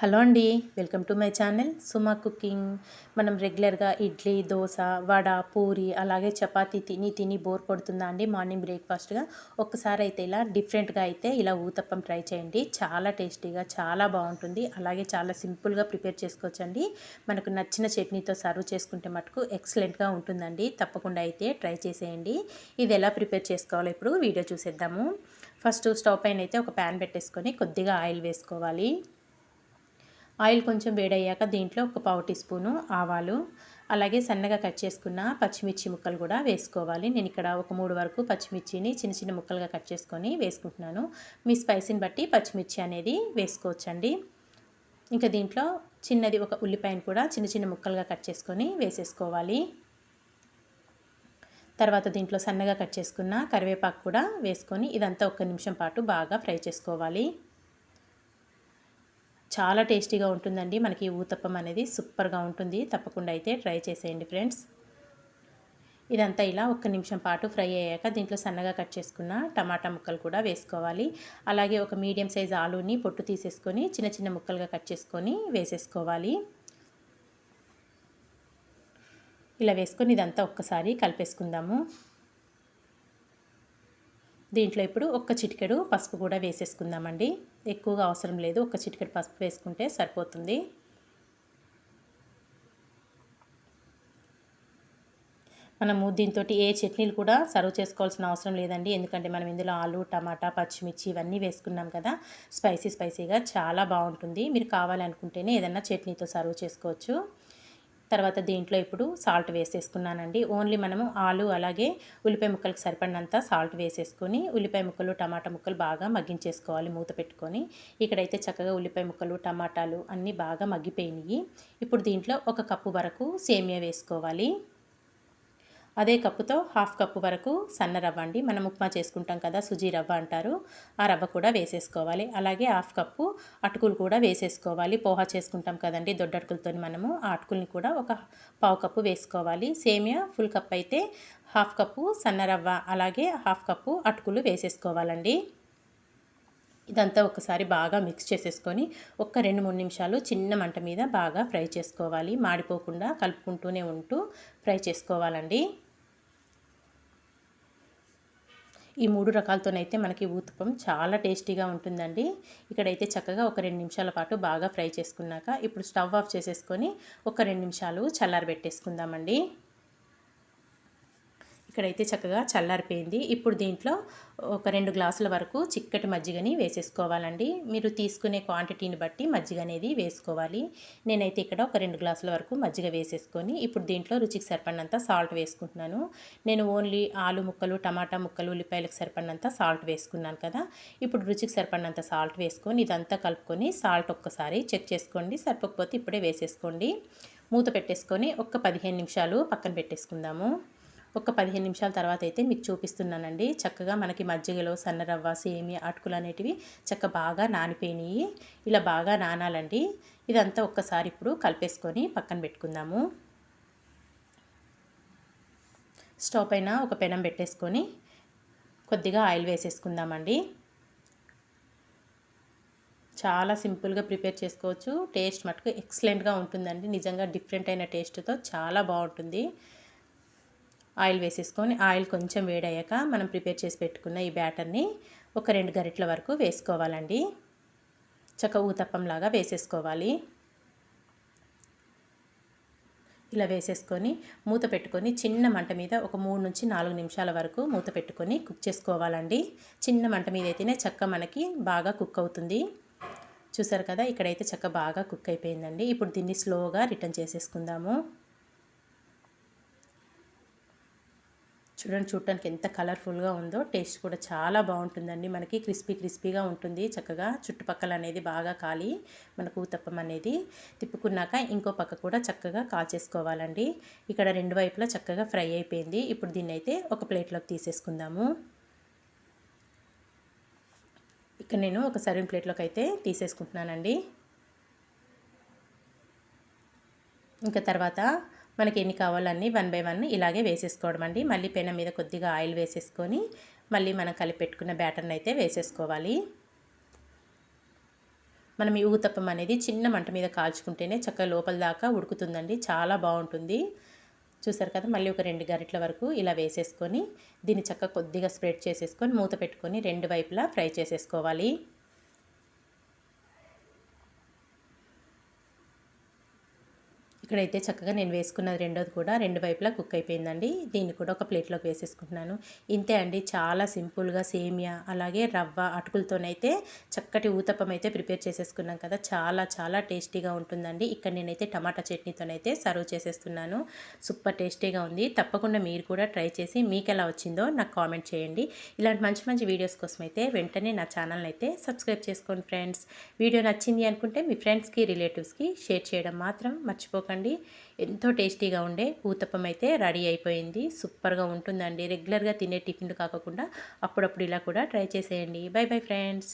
Hello అండి welcome to my channel Suma cooking. మనం రెగ్యులర్గా ఇడ్లీ దోశ వడ పూరి అలాగే చపాతీ తిని తిని బోర్ కొడుతుందా అండి మార్నింగ్ బ్రేక్ఫాస్ట్గా? ఒక్కసారి అయితే ఇలా డిఫరెంట్గా అయితే ఇలా ఊతప్పం ట్రై చేయండి. చాలా టేస్టీగా చాలా బాగుంటుంది. అలాగే చాలా సింపుల్గా ప్రిపేర్ చేసుకోవచ్చండి. మనకు నచ్చిన చట్నీతో సర్వ్ చేసుకుంటే మటుకు ఎక్సలెంట్గా ఉంటుందండి. తప్పకుండా అయితే ట్రై చేసేయండి. ఇది ఎలా ప్రిపేర్ చేసుకోవాలో ఇప్పుడు వీడియో చూసేద్దాము. ఫస్ట్ స్టవ్ పైన అయితే ఒక ప్యాన్ పెట్టేసుకొని కొద్దిగా ఆయిల్ వేసుకోవాలి. ఆయిల్ కొంచెం వేడయ్యాక దీంట్లో ఒక పావు టీ స్పూను ఆవాలు అలాగే సన్నగా కట్ చేసుకున్న పచ్చిమిర్చి ముక్కలు కూడా వేసుకోవాలి. నేను ఇక్కడ ఒక మూడు వరకు పచ్చిమిర్చిని చిన్న చిన్న ముక్కలుగా కట్ చేసుకొని వేసుకుంటున్నాను. మీ స్పైసీని బట్టి పచ్చిమిర్చి అనేది వేసుకోవచ్చండి. ఇంకా దీంట్లో చిన్నది ఒక ఉల్లిపాయను కూడా చిన్న చిన్న ముక్కలుగా కట్ చేసుకొని వేసేసుకోవాలి. తర్వాత దీంట్లో సన్నగా కట్ చేసుకున్న కరివేపాకు కూడా వేసుకొని ఇదంతా ఒక నిమిషం పాటు బాగా ఫ్రై చేసుకోవాలి. చాలా టేస్టీగా ఉంటుందండి. మనకి ఊతప్పం అనేది సూపర్గా ఉంటుంది. తప్పకుండా అయితే ట్రై చేసేయండి ఫ్రెండ్స్. ఇదంతా ఇలా ఒక్క నిమిషం పాటు ఫ్రై అయ్యాక దీంట్లో సన్నగా కట్ చేసుకున్న టమాటా ముక్కలు కూడా వేసుకోవాలి. అలాగే ఒక మీడియం సైజ్ ఆలూని పొట్టు తీసేసుకొని చిన్న చిన్న ముక్కలుగా కట్ చేసుకొని వేసేసుకోవాలి. ఇలా వేసుకొని ఇదంతా ఒక్కసారి కలిపేసుకుందాము. దీంట్లో ఇప్పుడు ఒక్క చిటికెడు పసుపు కూడా వేసేసుకుందామండి. ఎక్కువగా అవసరం లేదు. ఒక్క చిటికెట్ పసుపు వేసుకుంటే సరిపోతుంది. మనము దీంతో ఏ చట్నీలు కూడా సర్వ్ చేసుకోవాల్సిన అవసరం లేదండి. ఎందుకంటే మనం ఇందులో ఆలు టమాటా పచ్చిమిర్చి ఇవన్నీ వేసుకున్నాం కదా స్పైసీ స్పైసీగా చాలా బాగుంటుంది. మీరు కావాలనుకుంటేనే ఏదన్నా చట్నీతో సర్వ్ చేసుకోవచ్చు. తర్వాత దీంట్లో ఇప్పుడు సాల్ట్ వేసేసుకున్నానండి. ఓన్లీ మనము ఆలు అలాగే ఉల్లిపాయ ముక్కలకు సరిపడినంత సాల్ట్ వేసేసుకొని ఉల్లిపాయ ముక్కలు టమాటా ముక్కలు బాగా మగ్గించేసుకోవాలి మూత పెట్టుకొని. ఇక్కడైతే చక్కగా ఉల్లిపాయ ముక్కలు టమాటాలు అన్నీ బాగా మగ్గిపోయినాయి. ఇప్పుడు దీంట్లో ఒక కప్పు వరకు సేమియా వేసుకోవాలి. అదే కప్పుతో హాఫ్ కప్పు వరకు సన్న రవ్వ అండి. మనం ఉప్మా చేసుకుంటాం కదా సుజీ రవ్వ అంటారు. ఆ రవ్వ కూడా వేసేసుకోవాలి. అలాగే హాఫ్ కప్పు అటుకులు కూడా వేసేసుకోవాలి. పోహా చేసుకుంటాం కదండి దొడ్డటుకులతో మనము ఆ అటుకుల్ని కూడా ఒక పావు కప్పు వేసుకోవాలి. సేమియా ఫుల్ కప్ అయితే హాఫ్ కప్పు సన్న రవ్వ అలాగే హాఫ్ కప్పు అటుకులు వేసేసుకోవాలండి. ఇదంతా ఒకసారి బాగా మిక్స్ చేసేసుకొని ఒక రెండు మూడు నిమిషాలు చిన్న మంట మీద బాగా ఫ్రై చేసుకోవాలి. మాడిపోకుండా కలుపుకుంటూనే ఉంటూ ఫ్రై చేసుకోవాలండి. ఈ మూడు రకాలతోనైతే మనకి ఊతపం చాలా టేస్టీగా ఉంటుందండి. ఇక్కడైతే చక్కగా ఒక రెండు నిమిషాల పాటు బాగా ఫ్రై చేసుకున్నాక ఇప్పుడు స్టవ్ ఆఫ్ చేసేసుకొని ఒక రెండు నిమిషాలు చల్లారబెట్టేసుకుందామండి. ఇక్కడైతే చక్కగా చల్లారిపోయింది. ఇప్పుడు దీంట్లో ఒక రెండు గ్లాసుల వరకు చిక్కటి మజ్జిగని వేసేసుకోవాలండి. మీరు తీసుకునే క్వాంటిటీని బట్టి మజ్జిగ అనేది వేసుకోవాలి. నేనైతే ఇక్కడ ఒక రెండు గ్లాసుల వరకు మజ్జిగ వేసేసుకొని ఇప్పుడు దీంట్లో రుచికి సరిపడినంత సాల్ట్ వేసుకుంటున్నాను. నేను ఓన్లీ ఆలు ముక్కలు టమాటా ముక్కలు ఉల్లిపాయలకు సరిపడినంత సాల్ట్ వేసుకున్నాను కదా. ఇప్పుడు రుచికి సరిపడినంత సాల్ట్ వేసుకొని ఇదంతా కలుపుకొని సాల్ట్ ఒక్కసారి చెక్ చేసుకోండి. సరిపోకపోతే ఇప్పుడే వేసేసుకోండి. మూత పెట్టేసుకొని ఒక పదిహేను నిమిషాలు పక్కన పెట్టేసుకుందాము. ఒక పదిహేను నిమిషాల తర్వాత అయితే మీకు చూపిస్తున్నానండి. చక్కగా మనకి మజ్జిగలో సన్నరవ్వ సేమి అటుకులు అనేటివి చక్క బాగా నానిపోయినాయి. ఇలా బాగా నానాలండి. ఇదంతా ఒక్కసారి ఇప్పుడు కలిపేసుకొని పక్కన పెట్టుకుందాము. స్టవ్ పైన ఒక పెనం పెట్టేసుకొని కొద్దిగా ఆయిల్ వేసేసుకుందామండి. చాలా సింపుల్గా ప్రిపేర్ చేసుకోవచ్చు. టేస్ట్ మటుకు ఎక్సలెంట్గా ఉంటుందండి. నిజంగా డిఫరెంట్ అయిన టేస్ట్తో చాలా బాగుంటుంది. ఆయిల్ వేసేసుకొని ఆయిల్ కొంచెం వేడయ్యాక మనం ప్రిపేర్ చేసి పెట్టుకున్న ఈ బ్యాటర్ని ఒక రెండు గరిటల వరకు వేసుకోవాలండి. చక్క ఊతప్పంలాగా వేసేసుకోవాలి. ఇలా వేసేసుకొని మూత పెట్టుకొని చిన్న మంట మీద ఒక మూడు నుంచి నాలుగు నిమిషాల వరకు మూత పెట్టుకొని కుక్ చేసుకోవాలండి. చిన్న మంట మీద అయితేనే చక్క మనకి బాగా కుక్ అవుతుంది. చూసారు కదా ఇక్కడైతే చక్క బాగా కుక్ అయిపోయిందండి. ఇప్పుడు దీన్ని స్లోగా రిటర్న్ చేసేసుకుందాము. చూడండి చూడటానికి ఎంత కలర్ఫుల్గా ఉందో టేస్ట్ కూడా చాలా బాగుంటుందండి. మనకి క్రిస్పీ క్రిస్పీగా ఉంటుంది చక్కగా. చుట్టుపక్కల అనేది బాగా కాలి మనకు ఊతప్పం అనేది తిప్పుకున్నాక ఇంకో పక్క కూడా చక్కగా కాల్చేసుకోవాలండి. ఇక్కడ రెండు వైపులా చక్కగా ఫ్రై అయిపోయింది. ఇప్పుడు దీన్ని అయితే ఒక ప్లేట్లోకి తీసేసుకుందాము. ఇక్కడ నేను ఒక సర్వింగ్ ప్లేట్లోకి అయితే తీసేసుకుంటున్నానండి. ఇంకా తర్వాత మనకి ఎన్ని కావాలన్నీ వన్ బై వన్ ఇలాగే వేసేసుకోవడం అండి. మళ్ళీ పెనం మీద కొద్దిగా ఆయిల్ వేసేసుకొని మళ్ళీ మనం కలిపెట్టుకున్న బ్యాటర్ని అయితే వేసేసుకోవాలి. మనం ఈ ఊతప్పం అనేది చిన్న మంట మీద కాల్చుకుంటేనే చక్కగా లోపల దాకా ఉడుకుతుందండి. చాలా బాగుంటుంది. చూసారు కదా మళ్ళీ ఒక రెండు గరిటల వరకు ఇలా వేసేసుకొని దీన్ని చక్కగా కొద్దిగా స్ప్రెడ్ చేసేసుకొని మూత పెట్టుకొని రెండు వైపులా ఫ్రై చేసేసుకోవాలి. ఇక్కడైతే చక్కగా నేను వేసుకున్నది రెండోది కూడా రెండు వైపులా కుక్ అయిపోయిందండి. దీన్ని కూడా ఒక ప్లేట్లోకి వేసేసుకుంటున్నాను. ఇంతే అండి చాలా సింపుల్గా సేమియా అలాగే రవ్వ అటుకులతోనైతే చక్కటి ఊతప్పం అయితే ప్రిపేర్ చేసేసుకున్నాం కదా. చాలా చాలా టేస్టీగా ఉంటుందండి. ఇక్కడ నేనైతే టమాటా చట్నీతోనైతే సర్వ్ చేసేస్తున్నాను. సూపర్ టేస్టీగా ఉంది. తప్పకుండా మీరు కూడా ట్రై చేసి మీకు ఎలా వచ్చిందో నాకు కామెంట్ చేయండి. ఇలాంటి మంచి మంచి వీడియోస్ కోసం అయితే వెంటనే నా ఛానల్ని అయితే సబ్స్క్రైబ్ చేసుకోండి ఫ్రెండ్స్. వీడియో నచ్చింది అనుకుంటే మీ ఫ్రెండ్స్కి రిలేటివ్స్కి షేర్ చేయడం మాత్రం మర్చిపోకండి. చూడండి. ఎంతో టేస్టీగా ఉండే ఊతప్పం అయితే రెడీ అయిపోయింది. సూపర్గా ఉంటుందండి. రెగ్యులర్గా తినే టిఫిన్లు కాకుండా అప్పుడప్పుడు ఇలా కూడా ట్రై చేసేయండి. Bye bye friends.